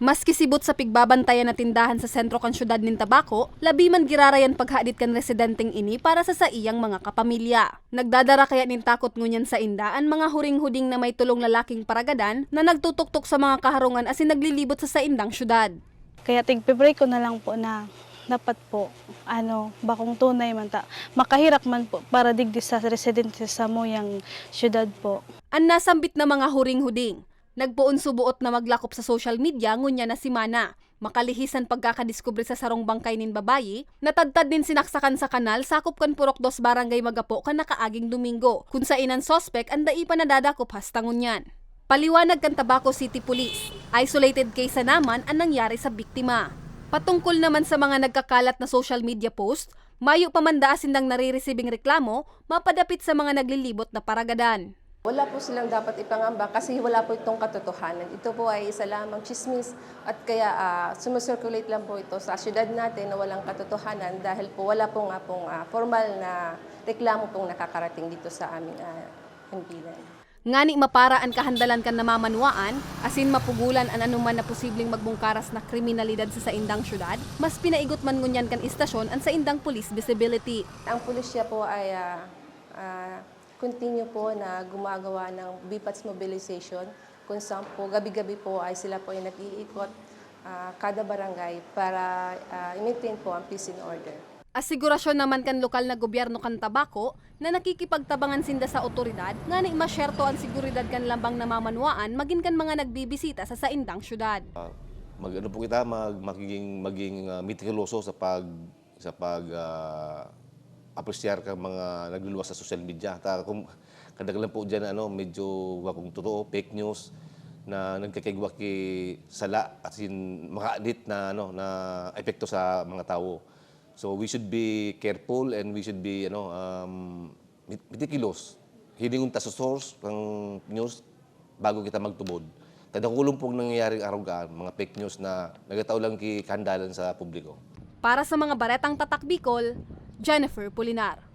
Maski sibot sa pigbabantayan na tindahan sa sentro kan syudad nin Tabaco, labi man girarayan paghadit kan residenteng ini para sa saiyang mga kapamilya. Nagdadara kaya nin takot ngunyan sa indaan mga huring-huding na may tulong lalaking paragadan na nagtutuktok sa mga kaharungan asin naglilibot sa saindang syudad. Kaya tigpibray ko na lang po na dapat po, ano, bakong tunay man ta, makahirak man po para digdi sa residente sa moyang syudad po. Ang nasambit na mga huring-huding, nagpuon subuot na maglakop sa social media ngunya na si Mana. Makalihisan pagkakadiskubre sa sarong bangkay nin babayi, natadtad din sinaksakan sa kanal sakop kan Purok Dos Barangay Magapo kan nakaaging Domingo, kung sa inan sospek ang dai pa nadadakop hastangon yan. Paliwanag kan Tabaco City Police, isolated case na naman ang nangyari sa biktima. Patungkol naman sa mga nagkakalat na social media post, mayo pa man daasin ng nare-receiving reklamo, mapadapit sa mga naglilibot na paragadan. Wala po silang dapat ipangamba kasi wala po itong katotohanan. Ito po ay isa lamang chismis at kaya uh, sumicirculate lang po ito sa syudad natin na walang katotohanan dahil po wala po nga pong ah, formal na reklamo pong nakakarating dito sa aming uh, himpilan. Ngani mapara ang kahandalan kan namamanwaan, asin mapugulan ang anuman na posibleng magbungkaras na kriminalidad sa saindang syudad, mas pinaigot man ngunyan kan istasyon ang saindang police visibility. Ang pulisya po ay ah, ah, continue po na gumagawa ng BPATS mobilization kung saan po gabi-gabi po ay sila po ay nag-iikot ah, kada barangay para ah, i-maintain po ang peace and order. Asigurasyon naman kan lokal na gobyerno kan Tabaco na nakikipagtabangan sinda sa otoridad nga ni masyerto ang seguridad kan lambang namamanwaan magin kan mga nagbibisita sa saindang syudad. Ah, mag ano po kita mag magiging maging uh, sa pag sa pag ah, apresyar ka mga nagluluwas sa social media. Ta kung kadaglan po diyan ano medyo wa kung totoo fake news na nagkakaigwa ki sala at sin makaadit na ano na epekto sa mga tao. So we should be careful and we should be ano um, met- meticulous. Hiningon ta sa source ng news bago kita magtubod. Kada kulong pong nangyayaring arugaan, mga fake news na nagataw lang ki kandalan sa publiko. Para sa mga baretang tatak Bicol, Jennifer Pulinar.